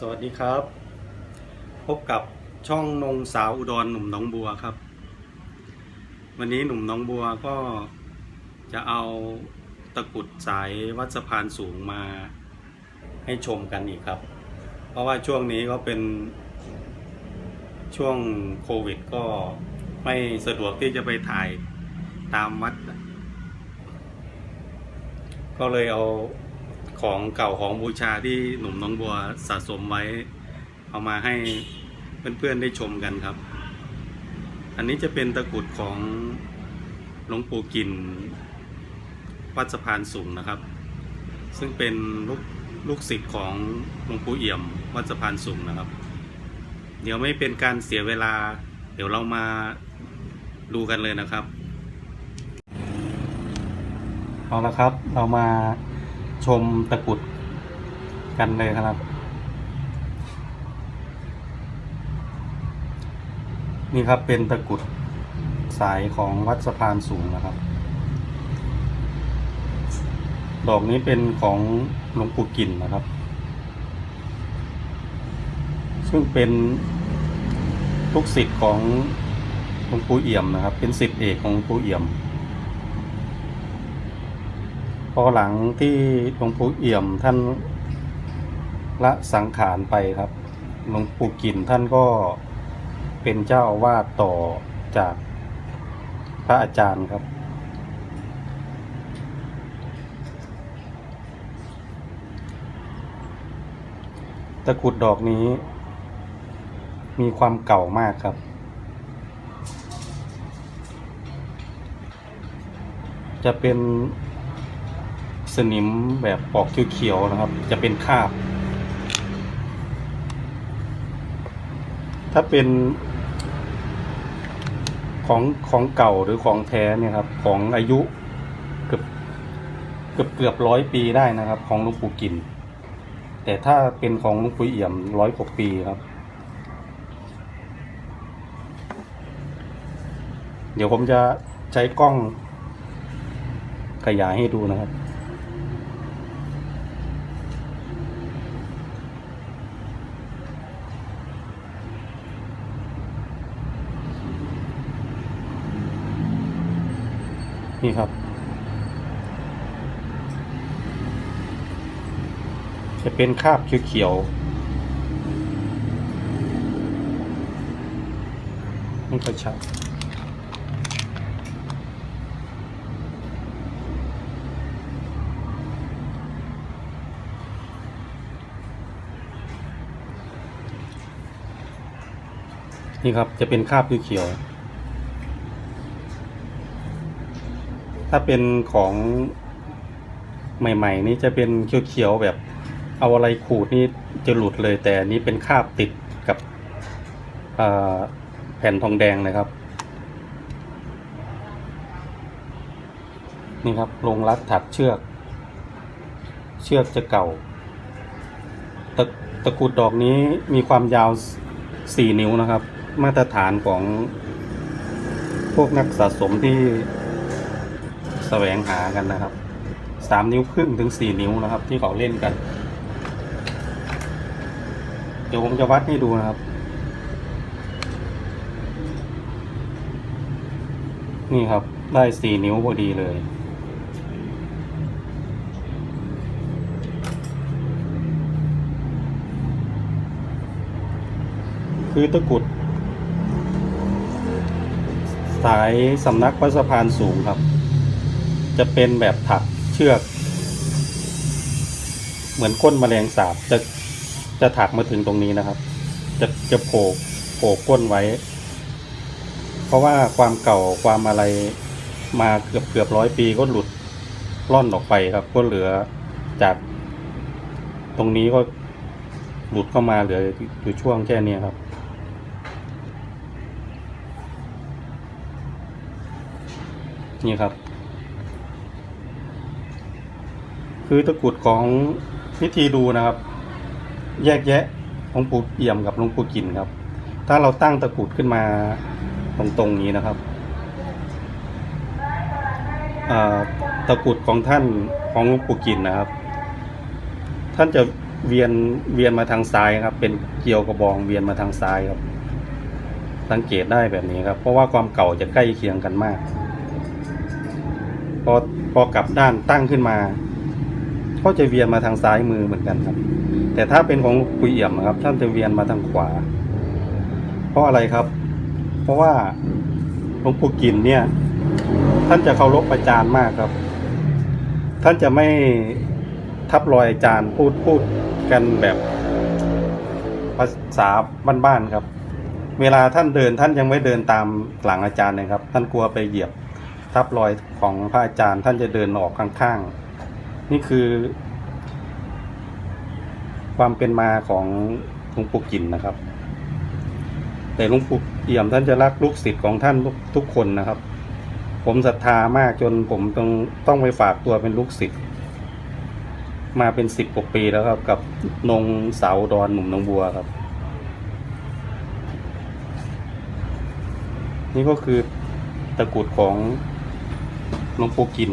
สวัสดีครับ พบกับช่องนงสาวอุดรหนุ่มน้องบัวครับ วันนี้หนุ่มน้องบัวก็จะเอาตะกุดสายวัดสะพานสูงมาให้ชมกันอีกครับ เพราะว่าช่วงนี้ก็เป็นช่วงโควิดก็ไม่สะดวกที่จะไปถ่ายตามวัด ก็เลยเอา ของเก่าของบูชาที่หนุ่มน้องบัวสะสมไว้ เอามาให้เพื่อนๆได้ชมกันครับ อันนี้จะเป็นตะกรุดของหลวงปู่กินวัดสะพานสูงนะครับ ซึ่งเป็นลูกลูกศิษย์ของหลวงปู่เอี่ยมวัดสะพานสูงนะครับ เดี๋ยวไม่เป็นการเสียเวลา เดี๋ยวเรามาดูกันเลยนะครับเอาละครับ เรามา ชมตะกุดกันเลยครับ นี่ครับเป็นตะกุดสายของวัดสะพานสูงนะครับ ดอกนี้เป็นของหลวงปู่กินนะครับ ซึ่งเป็นลูกศิษย์ของหลวงปู่เอี่ยมนะครับ เป็นศิษย์เอกของหลวงปู่เอี่ยม พอหลังที่หลวงปู่เอี่ยมท่านละสังขารไปครับ หลวงปู่กินท่านก็เป็นเจ้าอาวาสต่อจากพระอาจารย์ครับ ตะกรุดดอกนี้ มีความเก่ามากครับ จะเป็น สนิมแบบออกเขียวๆนะครับ จะเป็นคาบ ถ้าเป็นของของเก่าหรือของแท้เนี่ยครับ ของอายุเกือบเกือบเกือบร้อยปีได้นะครับ ของลวงปู่กิน แต่ถ้าเป็นของลวงปู่เอี่ยมร้อยกว่าปีครับ เดี๋ยวผมจะใช้กล้องขยายให้ดูนะครับ นี่ครับ จะเป็นคราบเขียวๆไม่ค่อยชัดนี่ครับจะเป็นคราบเขียวๆ ถ้าเป็นของใหม่ ๆ นี่จะเป็นเขียวๆแบบเอาอะไรขูดนี่จะหลุดเลย แต่นี้เป็นคาบติดกับแผ่นทองแดงเลยครับ นี่ครับลงรัดถักเชือก เชือกจะเก่าตะตะกรุดดอกนี้มีความยาวสี่นิ้วนะครับ มาตรฐานของพวกนักสะสมที่ แสวงหากันนะครับสามนิ้วครึ่งถึงสี่นิ้วนะครับ ที่เขาเล่นกัน เดี๋ยวผมจะวัดให้ดูนะครับ นี่ครับได้สี่นิ้วพอดีเลย คือตะกุด สายสำนักวัดสะพานสูงครับ จะเป็นแบบถักเชือก เหมือนก้นแมลงสาบจะจะถักมาถึงตรงนี้นะครับ จะจะโผล่โผล่ก้นไว้ เพราะว่าความเก่าความอะไรมาเกือบเกือบร้อยปีก็หลุดล่อนออกไปครับ ก็เหลือจากตรงนี้ก็หลุดเข้ามาเหลืออยู่ช่วงแค่นี้ครับ นี่ครับ คือตะกุดของวิธีดูนะครับ แยกแยะหลวงปู่เอี่ยมกับหลวงปู่กินครับ ถ้าเราตั้งตะกุดขึ้นมาตรงๆนี้นะครับตะกุดของท่านของหลวงปู่กินนะครับ ท่านจะเวียนเวียนมาทางซ้ายครับ เป็นเกลียวกระบองเวียนมาทางซ้ายครับ สังเกตได้แบบนี้ครับ เพราะว่าความเก่าจะใกล้เคียงกันมาก พอพอกลับด้านตั้งขึ้นมา ก็จะเวียนมาทางซ้ายมือเหมือนกันครับ แต่ถ้าเป็นของปุยเอี่ยมครับท่านจะเวียนมาทางขวา เพราะอะไรครับ เพราะว่าหลวงปู่กินเนี่ย ท่านจะเคารพอาจารย์มากครับ ท่านจะไม่ทับรอยอาจารย์พูดพูดกันแบบภาษาบ้านๆครับ เวลาท่านเดินท่านยังไม่เดินตามหลังอาจารย์เลยครับ ท่านกลัวไปเหยียบทับรอยของพระอาจารย์ ท่านจะเดินออกข้างๆ นี่คือ ความเป็นมาของหลวงปู่กินนะครับ แต่หลวงปู่เอี่ยมท่านจะรักลูกศิษย์ของท่านทุกคนนะครับ ผมศรัทธามากจนผมต้องต้องไปฝากตัวเป็นลูกศิษย์มาเป็นสิบกว่าปีแล้วครับ กับนงเสาดอนหนุ่มนงบัวครับ นี่ก็คือตะกุดของหลวงปู่กิน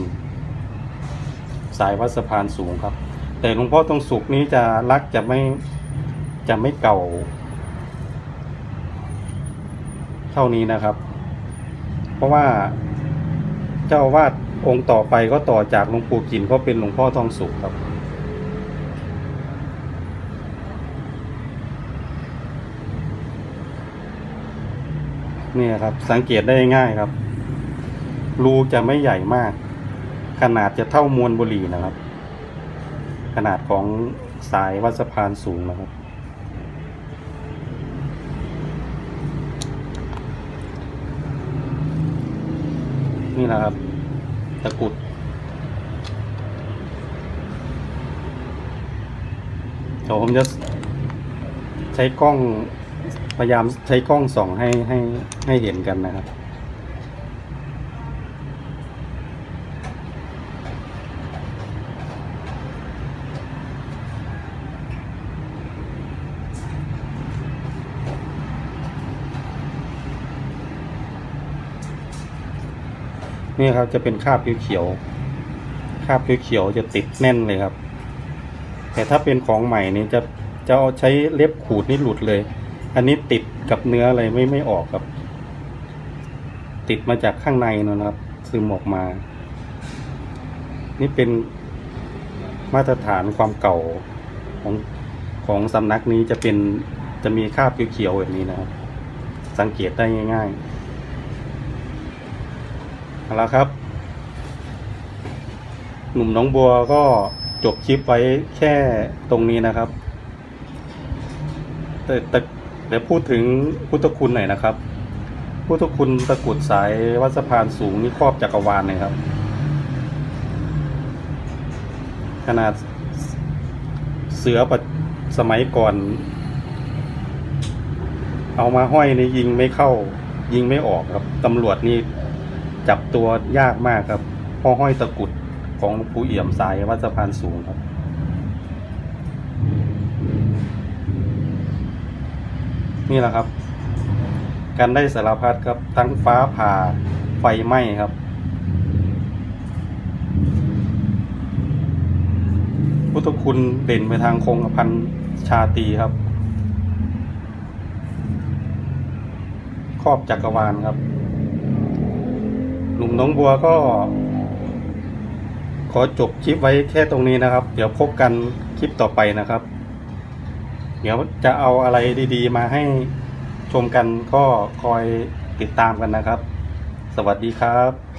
สายวัดสะพานสูงครับ แต่หลวงพ่อตรงสุกนี้จะรักจะไม่จะไม่เก่า เท่านี้นะครับ เพราะว่าเจ้าวาดองค์ต่อไปก็ต่อจากหลวงปู่กินก็เป็นหลวงพ่อทองสุขครับเนี่ยครับสังเกตได้ง่ายครับ รูจะไม่ใหญ่มาก ขนาดจะเท่ามวลบุหรี่นะครับ ขนาดของสายวัดสะพานสูงนะครับ นี่นะครับ ตะกุดเดี๋ยวผมจะใช้กล้องพยายามใช้กล้องส่องให้ให้ให้เห็นกันนะครับ นี่ครับจะเป็นคราบเขียวๆคราบเขียวๆจะติดแน่นเลยครับ แต่ถ้าเป็นของใหม่นี่จะจะเอาใช้เล็บขูดนี่หลุดเลย อันนี้ติดกับเนื้ออะไรไม่ไม่ออกครับ ติดมาจากข้างในนะครับ ซึมออกมา นี่เป็นมาตรฐานความเก่าของของสำนักนี้จะเป็นจะมีคราบเขียวๆแบบนี้นะครับ สังเกตได้ง่าย ๆ เอาละครับ หนุ่มน้องบัวก็จบคลิปไว้แค่ตรงนี้นะครับ แต่แต่แต่พูดถึงพุทธคุณหน่อยนะครับ พุทธคุณตะกุดสายวัดสะพานสูงนี่ครอบจักรวาลเลยครับ ขนาดเสือปัจสมัยก่อน เอามาห้อยนี่ยิงไม่เข้ายิงไม่ออกครับตำรวจนี่ จับตัวยากมากครับพ่อห้อยตะกุดของหลวงปู่เอี่ยมสายวัดสะพานสูงครับ นี่แหละครับ การได้สารพัดครับทั้งฟ้าผ่าไฟไหม้ครับพุทธคุณเด่นไปทางคงกระพันชาตีครับ ครอบจักรวาลครับ นุ่มน้องบัวก็ ขอจบคลิปไว้แค่ตรงนี้นะครับ เดี๋ยวพบกันคลิปต่อไปนะครับ เดี๋ยวจะเอาอะไรดีๆ มาให้ชมกันก็คอยติดตามกันนะครับ สวัสดีครับ